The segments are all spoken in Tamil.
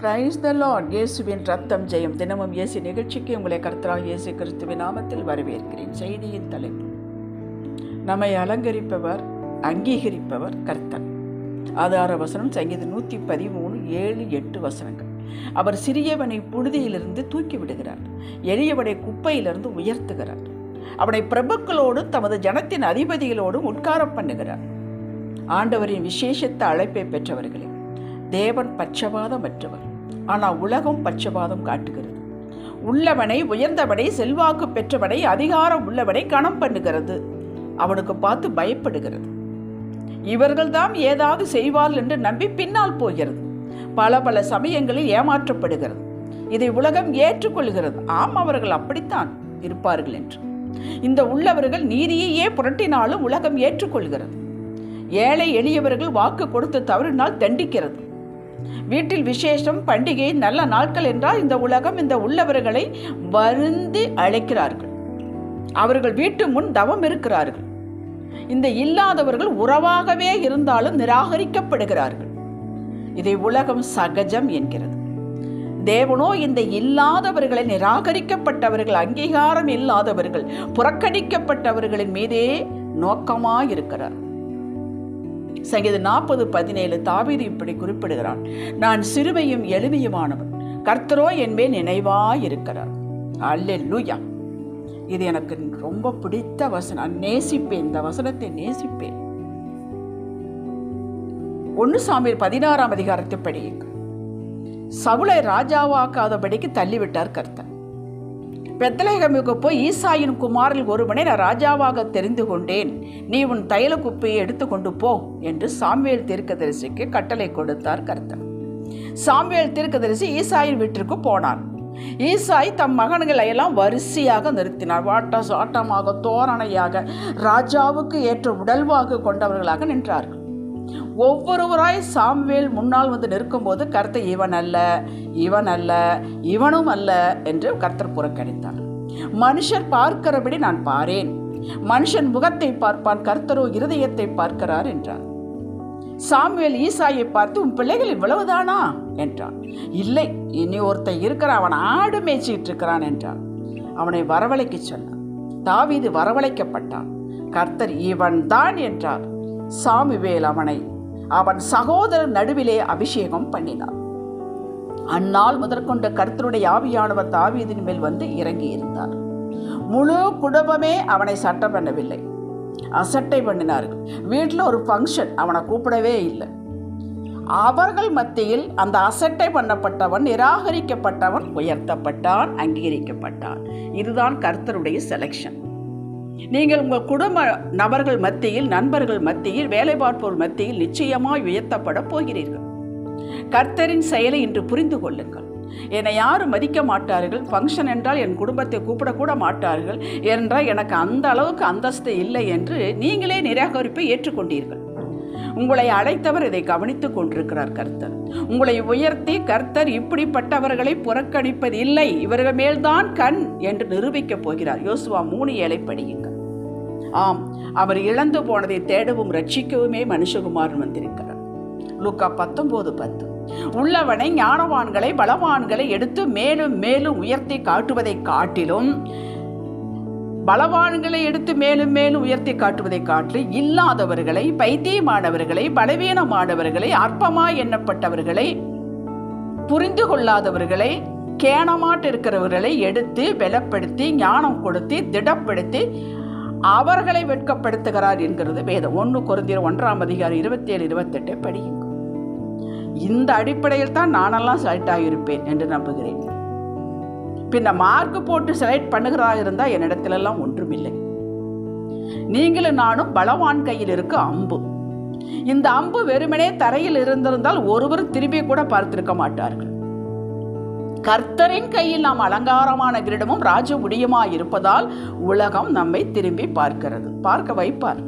பிரைஸ் த லார்ட் இயேசுவின் ரத்தம் ஜெயம். தினமும் இயேசு நிகழ்ச்சிக்கு உங்களை கர்த்தராக இயேசு கிறிஸ்துவின் நாமத்தில் வரவேற்கிறேன். செய்தியின் தலைப்பு. நம்மை அலங்கரிப்பவர் அங்கீகரிப்பவர் கர்த்தர். ஆதார வசனம் சங்கீதம் நூற்றி பதிமூணு ஏழு எட்டு வசனங்கள். அவர் சிறியவனை புழுதியிலிருந்து தூக்கி விடுகிறார். எளியவனை குப்பையிலிருந்து உயர்த்துகிறார். அவனை பிரபுக்களோடும் தமது ஜனத்தின் அதிபதிகளோடும் உட்காரம் பண்ணுகிறார். ஆண்டவரின் விசேஷத்த அழைப்பை பெற்றவர்களே தேவன் பட்சபாதமற்றவர் ஆனால் உலகம் பட்சபாதம் காட்டுகிறது. உள்ளவனை உயர்ந்தவனை செல்வாக்கு பெற்றவனை அதிகாரம் உள்ளவனை கணம் பண்ணுகிறது. அவனுக்கு பார்த்து பயப்படுகிறது. இவர்கள்தான் ஏதாவது செய்வார்கள் என்று நம்பி பின்னால் போகிறது. பல பல சமயங்களில் ஏமாற்றப்படுகிறது. இதை உலகம் ஏற்றுக்கொள்கிறது. ஆம் அவர்கள் அப்படித்தான் இருப்பார்கள் என்று. இந்த உள்ளவர்கள் நீதியையே புரட்டினாலும் உலகம் ஏற்றுக்கொள்கிறது. ஏழை எளியவர்கள் வாக்கு கொடுத்து தவறினால் தண்டிக்கிறது. வீட்டில் விசேஷம் பண்டிகை நல்ல நாட்கள் என்றால் இந்த உலகம் இந்த உள்ளவர்களை வருந்தி அழைக்கிறார்கள். அவர்கள் வீட்டு முன் தவம் இருக்கிறார்கள். இந்த இல்லாதவர்கள் உறவாகவே இருந்தாலும் நிராகரிக்கப்படுகிறார்கள். இதை உலகம் சகஜம் என்கிறது. தேவனோ இந்த இல்லாதவர்களை நிராகரிக்கப்பட்டவர்கள் அங்கீகாரம் இல்லாதவர்கள் புறக்கணிக்கப்பட்டவர்களின் மீதே நோக்கமாயிருக்கிறார். சங்கீதம் நாற்பது பதினேழு தாவீது இப்படி குறிப்பிடுகிறான். நான் சிறுவையும் எளிமையுமானவன். கர்த்தரோ என்பே நினைவாயிருக்கிறார். அல்லேலூயா. இது எனக்கு ரொம்ப பிடித்த வசனம். நேசிப்பேன். இந்த வசனத்தை நேசிப்பேன். ஒன்று சாமியில் பதினாறாம் அதிகாரத்தை படியுங்கள் சவுளை ராஜாவாக்காதபடிக்கு தள்ளிவிட்டார் கர்த்தர். பெத்தலேகமுக்கு போய் ஈசாயின் குமாரில் ஒருவனை நான் ராஜாவாக தெரிந்து கொண்டேன். நீ உன் தைல குப்பையை எடுத்துக்கொண்டு போ என்று சாமுவேல் தீர்க்கதரிசிக்கு கட்டளை கொடுத்தார் கர்த்தர். சாமுவேல் தீர்க்கதரிசி ஈசாயின் வீட்டிற்கு போனான். ஈசாய் தம் மகன்களை எல்லாம் வரிசையாக நிறுத்தினார். வாட்ட சாட்டமாக தோரணையாக ராஜாவுக்கு ஏற்ற உடல்வாக்கு கொண்டவர்களாக நின்றார்கள். ஒவ்வொருவராய் சாம்வேல் முன்னால் வந்து நிற்கும்போது கர்த்தர் இவன் அல்ல இவன் அல்ல இவனும் அல்ல என்று கர்த்தர் புறக்கணித்தார். மனுஷர் பார்க்கிறபடி நான் பாரேன். மனுஷன் முகத்தை பார்ப்பான் கர்த்தரோ இருதயத்தை பார்க்கிறார் என்றார். சாமுவேல் ஈசாயை பார்த்து உன் பிள்ளைகள் இவ்வளவுதானா? என்றான் இல்லை இனி ஒருத்தன் இருக்கிறான் அவன் ஆடு மேய்ச்சிட்டு இருக்கிறான் என்றான் அவனை வரவழைக்க சொன்னான் தாவீது வரவழைக்கப்பட்டான். கர்த்தர் இவன் தான் என்றார். சாமி அவனை அவன் சகோதரர் நடுவிலே அபிஷேகம் பண்ணினார் அந்நாள் முதற்கொண்ட கர்த்தருடைய ஆவியானவர் தாவீதின் மேல் வந்து இறங்கி இருந்தார் முழு குடும்பமே அவனை சட்டம் பண்ணவில்லை. அசட்டை பண்ணினார்கள். வீட்டில் ஒரு ஃபங்க்ஷன் அவனை கூப்பிடவே இல்லை. அவர்கள் மத்தியில் அந்த அசட்டை பண்ணப்பட்டவன் நிராகரிக்கப்பட்டவன் உயர்த்தப்பட்டான் அங்கீகரிக்கப்பட்டான். இதுதான் கர்த்தருடைய செலெக்ஷன் நீங்கள் உங்கள் குடும்ப நபர்கள் மத்தியில் நண்பர்கள் மத்தியில் வேலை பார்ப்போர் மத்தியில் நிச்சயமாய் உயர்த்தப்பட போகிறீர்கள். கர்த்தரின் செயலை இன்று புரிந்து கொள்ளுங்கள். என்னை யாரும் மதிக்க மாட்டார்கள். ஃபங்க்ஷன் என்றால் என் குடும்பத்தை கூப்பிடக்கூட மாட்டார்கள். என்றால் எனக்கு அந்த அளவுக்கு அந்தஸ்து இல்லை என்று நீங்களே நிராகரிப்பை ஏற்றுக்கொண்டீர்கள். உங்களை அழைத்தவர் இதை கவனித்துக் கொண்டிருக்கிறார் கர்த்தர். உங்களை உயர்த்தி கர்த்தர் இப்படிப்பட்டவர்களை புறக்கணிப்பது இல்லை. இவர்கள் மேல்தான் கண் என்று நிரூபிக்கப் போகிறார். யோசுவா மூணு ஏழை படியுங்கள். ஆம் அவர் இழந்து போனதை தேடவும் ரட்சிக்கவுமே மனுஷகுமாரன் வந்திருக்கிறார். லூக்கா பத்தொன்பது பத்து. உள்ளவனை ஞானவான்களை பலவான்களை எடுத்து மேலும் மேலும் உயர்த்தி காட்டுவதை காட்டிலும் பலவான்களை எடுத்து மேலும் மேலும் உயர்த்தி காட்டுவதை காட்டி இல்லாதவர்களை பைத்தியமானவர்களை பலவீனமானவர்களை அற்பமாய் எண்ணப்பட்டவர்களை புரிந்து கொள்ளாதவர்களை கேணமாட்டு இருக்கிறவர்களை எடுத்து பலப்படுத்தி ஞானம் கொடுத்து திடப்படுத்தி அவர்களை வெட்கப்படுத்துகிறார் என்கிறது வேதம். ஒன்று குறைந்தர் ஒன்றாம் அதிகாரம் இருபத்தி ஏழு இருபத்தெட்டு படியுங்க இந்த அடிப்படையில் தான் நானெல்லாம் செலக்ட் ஆகியிருப்பேன் என்று நம்புகிறேன். பின்ன மார்க் போட்டு செலக்ட் பண்ணுகிறதா இருந்தால் என்னிடத்திலெல்லாம் ஒன்றுமில்லை. நீங்களும் நானும் பலவான் கையில் இருக்க அம்பு. இந்த அம்பு வெறுமனே தரையில் இருந்திருந்தால் ஒருவர் திரும்பி கூட பார்த்திருக்க மாட்டார்கள். கர்த்தரின் கையில் நாம் அலங்காரமான கிரீடமும் ராஜ முடியுமா இருப்பதால் உலகம் நம்மை திரும்பி பார்க்கிறது. பார்க்க வைப்பார்.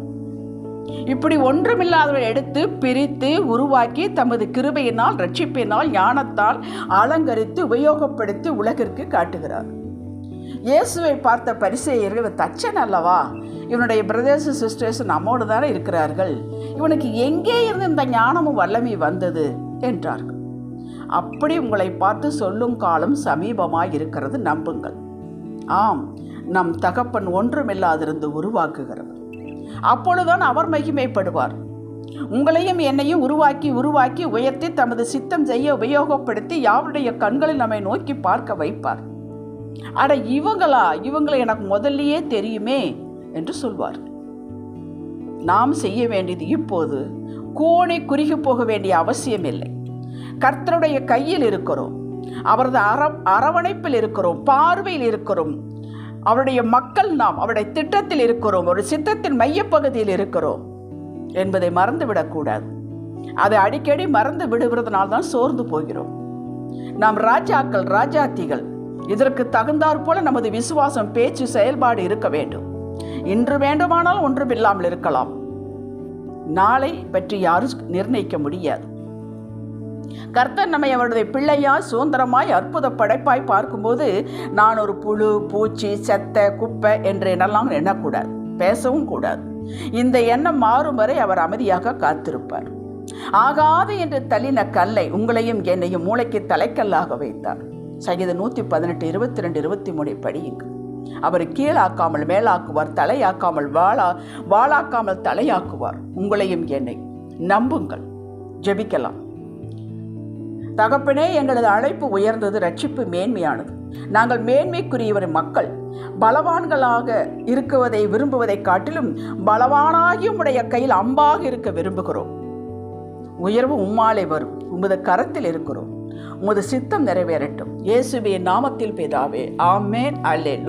இப்படி ஒன்றுமில்லாதவரை எடுத்து பிரித்து உருவாக்கி தமது கிருபையினால் ரட்சிப்பினால் ஞானத்தால் அலங்கரித்து உபயோகப்படுத்தி உலகிற்கு காட்டுகிறார். இயேசுவை பார்த்த பரிசெயர்கள் இவன் தச்சன் அல்லவா? இவனுடைய பிரதர்ஸ் சிஸ்டர்ஸ் நம்மோடு தானே இருக்கிறார்கள். இவனுக்கு எங்கே இருந்து இந்த ஞானமும் வல்லமை வந்தது? என்றார்கள். அப்படி உங்களை பார்த்து சொல்லும் காலம் சமீபமாக இருக்கிறது நம்புங்கள். ஆம் நம் தகப்பன் ஒன்றுமில்லாதிருந்து உருவாக்குகிறவர் அப்பொழுதுதான் அவர் மகிமைப்படுவார். உங்களையும் என்னையும் உருவாக்கி உருவாக்கி உயர்த்தி தமது சித்தம் செய்ய உபயோகப்படுத்தி யாருடைய கண்களில் நம்மை நோக்கி பார்க்க வைப்பார். அட இவங்களா? இவங்களை எனக்கு முதல்லயே தெரியுமே என்று சொல்வார். நாம் செய்ய வேண்டியது இப்போது கோணை குறுகி போக வேண்டிய அவசியம் இல்லை. கர்த்தருடைய கையில் இருக்கிறோம். அவரது அர அரவணைப்பில் இருக்கிறோம். பார்வையில் இருக்கிறோம். அவருடைய மக்கள் நாம் அவருடைய திட்டத்தில் இருக்கிறோம் ஒரு சித்தத்தின் மையப்பகுதியில் இருக்கிறோம் என்பதை மறந்துவிடக்கூடாது அதை அடிக்கடி மறந்து விடுவதனால் தான் சோர்ந்து போகிறோம். நாம் ராஜாக்கள் ராஜாத்திகள் இதற்கு தகுந்தாற் போல நமது விசுவாசம் பேச்சு செயல்பாடு இருக்க வேண்டும். இன்று வேண்டுமானால் ஒன்றும் இல்லாமல் இருக்கலாம். நாளை பற்றி யாரும் நிர்ணயிக்க முடியாது. கர்த்தர் நம்மை அவருடைய பிள்ளையாய் சுதந்திரமாய் அற்புத படைப்பாய் பார்க்கும்போது நான் ஒரு புழு பூச்சி செத்த குப்பை என்று என்னெல்லாம் எண்ணக்கூடாது பேசவும் கூடாது. இந்த எண்ணம் மாறும் வரை அவர் அமைதியாக காத்திருப்பார். ஆகாது என்று தள்ளின கல்லை உங்களையும் என்னையும் மூளைக்கு தலைக்கல்லாக வைத்தார். சகித நூற்றி பதினெட்டு இருபத்தி ரெண்டு இருபத்தி மூணு படியுங்க அவர் கீழாக்காமல் மேலாக்குவார் தலையாக்காமல் வாழா வாழாக்காமல் தலையாக்குவார். உங்களையும் என்னை நம்புங்கள் ஜெபிக்கலாம். தகப்பனே எங்களது அழைப்பு உயர்ந்தது ரட்சிப்பு மேன்மையானது. நாங்கள் மேன்மைக்குரியவர் மக்கள். பலவான்களாக இருக்குவதை விரும்புவதை காட்டிலும் பலவானாகி உடைய கையில் அம்பாக இருக்க விரும்புகிறோம். உயர்வு உம்மாலே வரும். உமது கரத்தில் இருக்கிறோம். உமது சித்தம் நிறைவேறட்டும். இயேசுவே நாமத்தில் பிதாவே ஆமேன். அல்லே